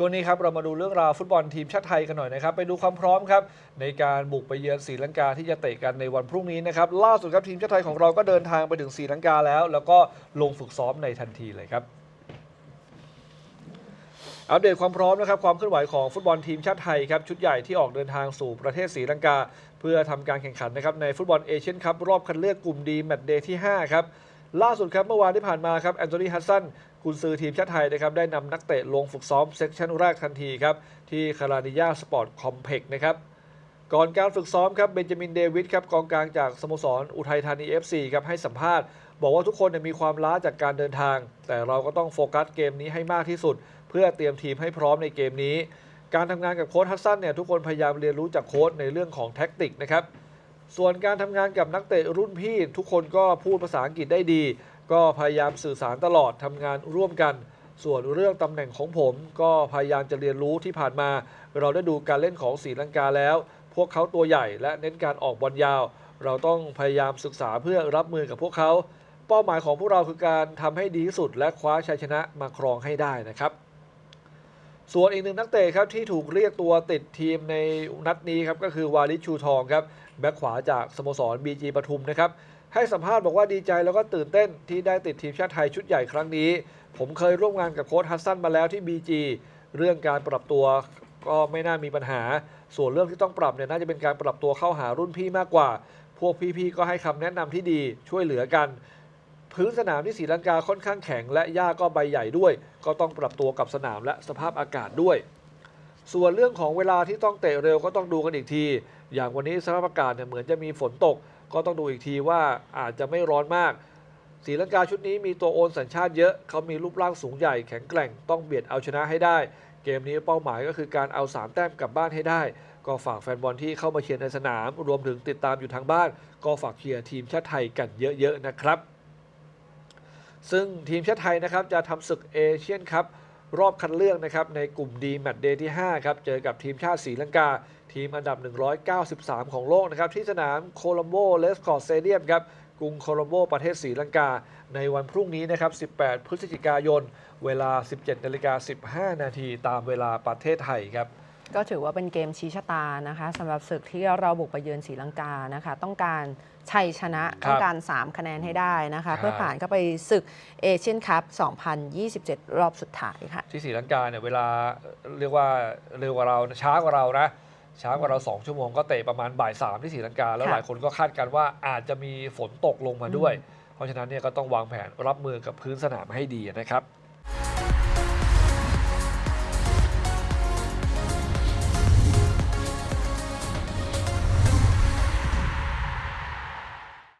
ช่วงนี้ครับเรามาดูเรื่องราวฟุตบอลทีมชาติไทยกันหน่อยนะครับ ไปดูความพร้อมครับในการบุกไปเยือนศรีลังกาที่จะเตะกันในวันพรุ่งนี้นะครับล่าสุดครับทีมชาติไทยของเราก็เดินทางไปถึงศรีลังกาแล้ว แล้วก็ลงฝึกซ้อมในทันทีเลยครับอัปเดตความพร้อมนะครับความเคลื่อนไหวของฟุตบอลทีมชาติไทยครับชุดใหญ่ที่ออกเดินทางสู่ประเทศศรีลังกา เพื่อทำการแข่งขันนะครับในฟุตบอลเอเชียนคัพรอบคัดเลือกกลุ่มดีแมตช์เดย์ที่5ครับ ล่าสุดครับเมื่อวานที่ผ่านมาครับแอนโทนีฮัสซันกุนซือทีมชาติไทยนะครับได้นำนักเตะลงฝึกซ้อมเซกชันแรกทันทีครับที่คาราดิยาสปอร์ตคอมเพล็กซ์นะครับก่อนการฝึกซ้อมครับเบนจามินเดวิดครับกองกลางจากสโมสรอุทัยธานี FC ครับให้สัมภาษณ์ บอกว่าทุกคนเนี่ยมีความล้าจากการเดินทาง แต่เราก็ต้องโฟกัสเกมนี้ให้มากที่สุด เพื่อเตรียมทีมให้พร้อมในเกมนี้ การทำงานกับโค้ชฮัสซันเนี่ยทุกคนพยายามเรียนรู้จากโค้ชในเรื่องของแท็กติกนะครับ ส่วนการทำงานกับนักเตะรุ่นพี่ทุกคนก็พูดภาษาอังกฤษได้ดี ก็พยายามสื่อสารตลอดทำงานร่วมกัน ส่วนเรื่องตำแหน่งของผม ก็พยายามจะเรียนรู้ที่ผ่านมา เราได้ดูการเล่นของศรีลังกาแล้ว พวกเขาตัวใหญ่และเน้นการออกบอลยาว เราต้องพยายามศึกษาเพื่อรับมือกับพวกเขา เป้าหมายของพวกเราคือการทำให้ดีที่สุด และคว้าชัยชนะมาครองให้ได้นะครับ ส่วนอีกหนึ่งนักเตะครับที่ถูกเรียกตัวติดทีมในนัดนี้ครับก็คือวาลิชูทองครับแบ็คขวาจากสโมสร BG ปทุมนะครับให้สัมภาษณ์บอกว่าดีใจแล้วก็ตื่นเต้นที่ได้ติดทีมชาติไทยชุดใหญ่ครั้งนี้ ผมเคยร่วมงานกับโค้ชฮัสซันมาแล้วที่ BG เรื่องการปรับตัวก็ไม่น่ามีปัญหา ส่วนเรื่องที่ต้องปรับเนี่ยน่าจะเป็นการปรับตัวเข้าหารุ่นพี่มากกว่า พวกพี่ๆก็ให้คำแนะนำที่ดีช่วยเหลือกัน พื้นสนามที่ศรีลังกาค่อนข้างแข็ง และหญ้าก็ใบใหญ่ด้วย ก็ต้องปรับตัวกับสนามและสภาพอากาศด้วย ส่วนเรื่องของเวลาที่ต้องเตะเร็วก็ต้องดูกันอีกที อย่างวันนี้สภาพอากาศเนี่ยเหมือนจะมีฝนตก ก็ต้องดูอีกทีว่าอาจจะไม่ร้อนมากศรีลังกาชุดนี้มีตัวโอนสัญชาติเยอะ เขามีรูปร่างสูงใหญ่แข็งแกร่งต้องเบียดเอาชนะให้ได้ เกมนี้เป้าหมายก็คือการเอา 3 แต้มกลับบ้านให้ได้ ก็ฝากแฟนบอลที่เข้ามาเชียร์ในสนาม รวมถึงติดตามอยู่ทางบ้าน ก็ฝากเชียร์ทีมชาติไทยกันเยอะๆนะครับ ซึ่งทีมชาติไทยนะครับจะทำศึกเอเชียนคัพรอบคัดเลือกนะครับในกลุ่มดีแมตช์เดย์ที่ 5 ครับ เจอกับทีมชาติศรีลังกา ทีมอันดับ 193 ของโลกนะครับ ที่สนามโคลัมโบเลสคอร์เตเดียมครับ กรุงโคลัมโบประเทศศรีลังกา ในวันพรุ่งนี้นะครับ 18 พฤศจิกายน เวลา 17นาฬิกา15 นาทีตามเวลาประเทศไทยครับ ก็ถือว่าเป็นเกมชี้ชะตานะคะสำหรับศึกที่เราบุกไปเยือนศรีลังกานะคะ ต้องการชัยชนะครับต้องการ 3 คะแนนให้ได้นะคะใช่เพื่อผ่านเข้าไปศึกเอเชียนคัพ 2027 รอบสุดท้ายค่ะ ที่ศรีลังกาเนี่ยเวลาเรียกว่าเร็วกว่าเราช้ากว่าเรานะช้ากว่าเรา 2 ชั่วโมงก็เตะประมาณบ่ายสามที่ศรีลังกา แล้วค่ะหลายคนก็คาดการณ์ว่าอาจจะมีฝนตกลงมาด้วย เพราะฉะนั้นเนี่ยก็ต้องวางแผนรับมือกับพื้นสนามให้ดีนะครับ